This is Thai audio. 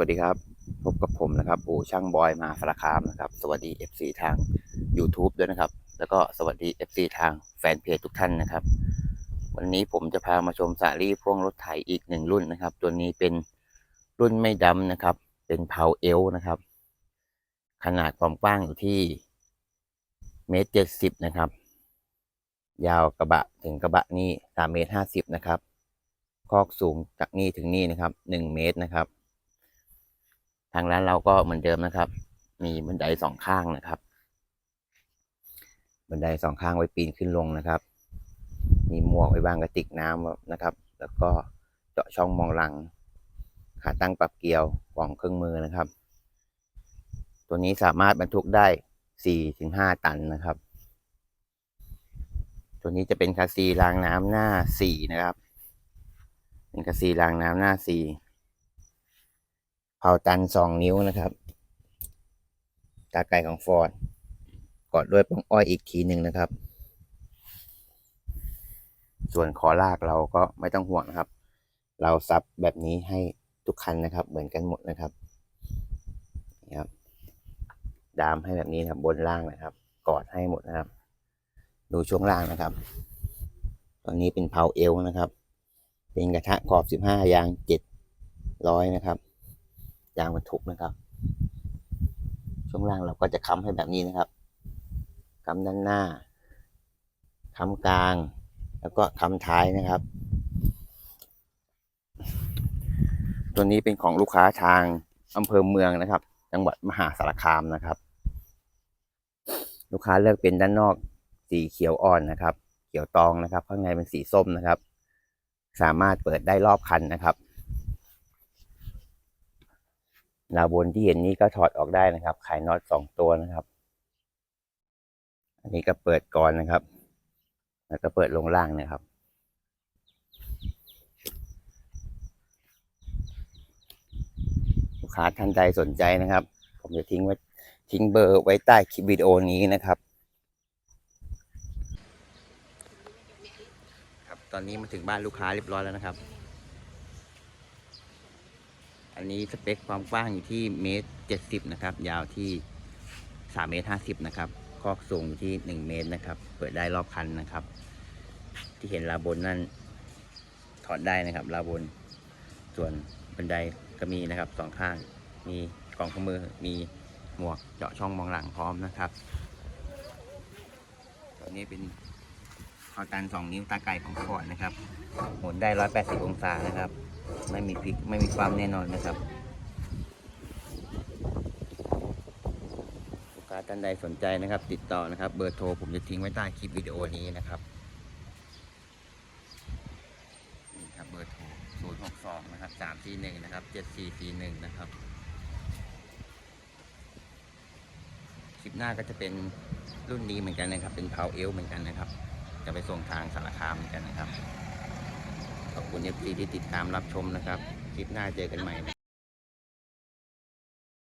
สวัสดีครับ พบกับผมนะครับอู่ช่างบอยมาสารคามนะครับ สวัสดี FC ทาง YouTube ด้วยนะครับ แล้วก็สวัสดี FC ทางแฟนเพจทุกท่านนะครับ วันนี้ผมจะพามาชมสาลี่พ่วงรถไถอีกหนึ่งรุ่นนะครับ ตัวนี้เป็นรุ่นไม่ดำนะครับ เป็นเพาเอลนะครับ ขนาดความกว้างอยู่ที่เมตรเจ็ดสิบนะครับ ยาวกระบะถึงกระบะนี่สามเมตรห้าสิบนะครับ คอกสูงจากนี่ถึงนี่นะครับหนึ่งเมตรนะครับ ทางร้านเราก็เหมือนเดิมนะครับ มีบันไดสองข้างนะครับ บันไดสองข้างไว้ปีนขึ้นลงนะครับ มีหมวกไว้วางกระติกน้ำนะครับ แล้วก็เจาะช่องมองหลัง ขาตั้งปรับเกลียวกล่องเครื่องมือนะครับ ตัวนี้สามารถบรรทุกได้สี่ถึงห้าตันนะครับ ตัวนี้จะเป็นคาซีรางน้ำหน้าสี่นะครับ เป็นคาซีรางน้ำหน้าสี่ เผาตันสองนิ้วนะครับ ตาไก่ของฟอร์ดกอดด้วยปองอ้อยอีกทีหนึ่งนะครับ ส่วนคอลากเราก็ไม่ต้องห่วงนะครับ เราซับแบบนี้ให้ทุกคันนะครับ เหมือนกันหมดนะครับนี่ครับ ดามให้แบบนี้นะครับ บนล่างนะครับ กอดให้หมดนะครับ ดูช่วงล่างนะครับ ตอนนี้เป็นเผาเอวนะครับ เป็นกระทะขอบสิบห้ายางเจ็ดร้อยนะครับ ยางบรรทุกนะครับ ช่วงล่างเราก็จะค้ำให้แบบนี้นะครับค้ำด้านหน้าค้ำกลาง แล้วก็ค้ำท้ายนะครับ ตัวนี้เป็นของลูกค้าทางอำเภอเมืองนะครับ จังหวัดมหาสารคามนะครับ ลูกค้าเลือกเป็นด้านนอกสีเขียวอ่อนนะครับ เขียวตองนะครับ ข้างในเป็นสีส้มนะครับ สามารถเปิดได้รอบคันนะครับ ลาวบนที่เห็นนี้ก็ถอดออกได้นะครับ ขายน็อตสองตัวนะครับ อันนี้ก็เปิดก่อนนะครับ แล้วก็เปิดลงล่างนะครับลูกค้าท่านใดสนใจนะครับ ผมจะทิ้งไว้ทิ้งเบอร์ไว้ใต้คลิปวิดีโอนี้นะครับ ครับ ตอนนี้มาถึงบ้านลูกค้าเรียบร้อยแล้วนะครับ อันนี้สเปคความกว้างอยู่ที่เมตรเจ็ดสิบนะครับ ยาวที่สามเมตรห้าสิบนะครับคอกสูงอยู่ที่หนึ่งเมตรนะครับ เปิดได้รอบคันนะครับ ที่เห็นลาบนนั่นถอดได้นะครับลาบน ส่วนบันไดก็มีนะครับสองข้าง มีกล่องข้อมือ มีหมวกเจาะช่องมองหลังพร้อมนะครับตัวนี้เป็นคอตันสองนิ้วตาไก่ของฟอร์ดนะครับ หมุนได้ร้อยแปดสิบองศานะครับ ไม่มีพลิกไม่มีความแน่นอนนะครับลูกค้าท่านใดสนใจนะครับ ติดต่อนะครับ เบอร์โทรผมจะทิ้งไว้ใต้คลิปวิดีโอนี้นะครับนี่ครับเบอร์โทร0 6 2นะครับ3 4 1นะครับ7 4 4 1นะครับคลิปหน้าก็จะเป็นรุ่นนี้เหมือนกันนะครับ เป็นเพาเอลเหมือนกันนะครับ จะไปส่งทางสารคามเหมือนกันนะครับ คุณเอฟซีที่ติดตามรับชมนะครับ คลิปหน้าเจอกันใหม่